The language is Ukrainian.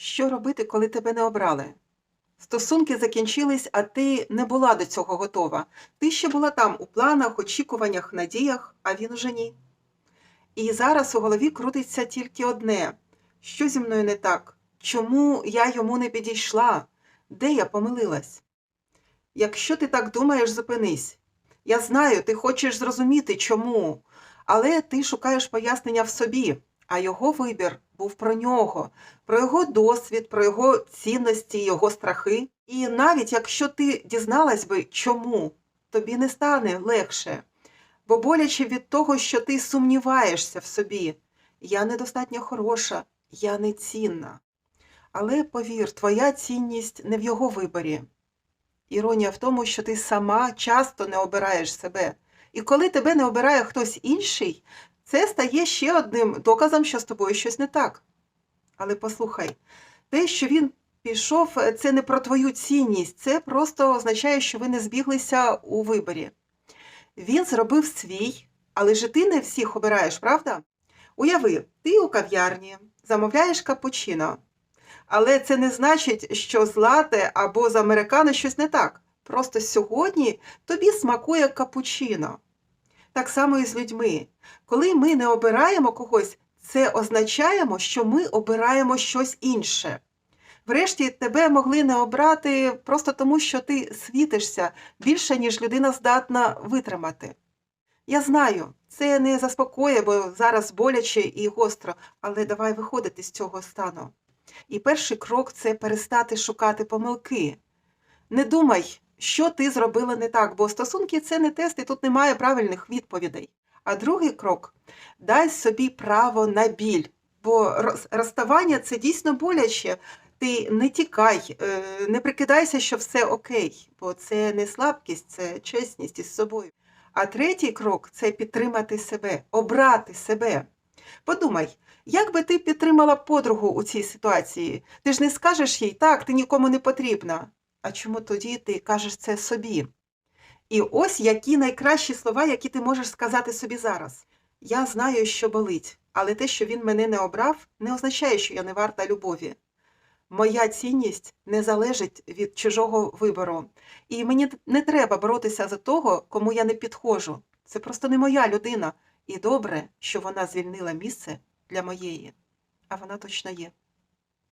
Що робити, коли тебе не обрали? Стосунки закінчились, а ти не була до цього готова. Ти ще була там у планах, очікуваннях, надіях, а він уже ні. І зараз у голові крутиться тільки одне: що зі мною не так? Чому я йому не підійшла? Де я помилилась? Якщо ти так думаєш, зупинись. Я знаю, ти хочеш зрозуміти, чому, але ти шукаєш пояснення в собі, а його вибір був про нього, про його досвід, про його цінності, його страхи. І навіть якщо ти дізналась би, чому, тобі не стане легше, бо боляче від того, що ти сумніваєшся в собі. Я недостатньо хороша, я не цінна. Але повір, твоя цінність не в його виборі. Іронія в тому, що ти сама часто не обираєш себе. І коли тебе не обирає хтось інший, це стає ще одним доказом, що з тобою щось не так. Але послухай, те, що він пішов, це не про твою цінність, це просто означає, що ви не збіглися у виборі. Він зробив свій, але ж ти не всіх обираєш, правда? Уяви, ти у кав'ярні замовляєш капучино. Але це не значить, що з лате або з американо щось не так. Просто сьогодні тобі смакує капучино. Так само і з людьми. Коли ми не обираємо когось, це означає, що ми обираємо щось інше. Врешті тебе могли не обрати просто тому, що ти світишся більше, ніж людина здатна витримати. Я знаю, це не заспокоює, бо зараз боляче і гостро, але давай виходити з цього стану. І перший крок це перестати шукати помилки. Не думай, що ти зробила не так, бо стосунки це не тест, і тут немає правильних відповідей. А другий крок дай собі право на біль, бо розставання це дійсно боляче. Ти не тікай, е, не прикидайся, що все окей, бо це не слабкість, це чесність із собою. А третій крок це підтримати себе, обрати себе. Подумай, як би ти підтримала подругу у цій ситуації? Ти ж не скажеш їй, так, ти нікому не потрібна. А чому тоді ти кажеш це собі? І ось які найкращі слова, які ти можеш сказати собі зараз. Я знаю, що болить, але те, що він мене не обрав, не означає, що я не варта любові. Моя цінність не залежить від чужого вибору. І мені не треба боротися за того, кому я не підходжу. Це просто не моя людина. І добре, що вона звільнила місце для моєї. А вона точно є.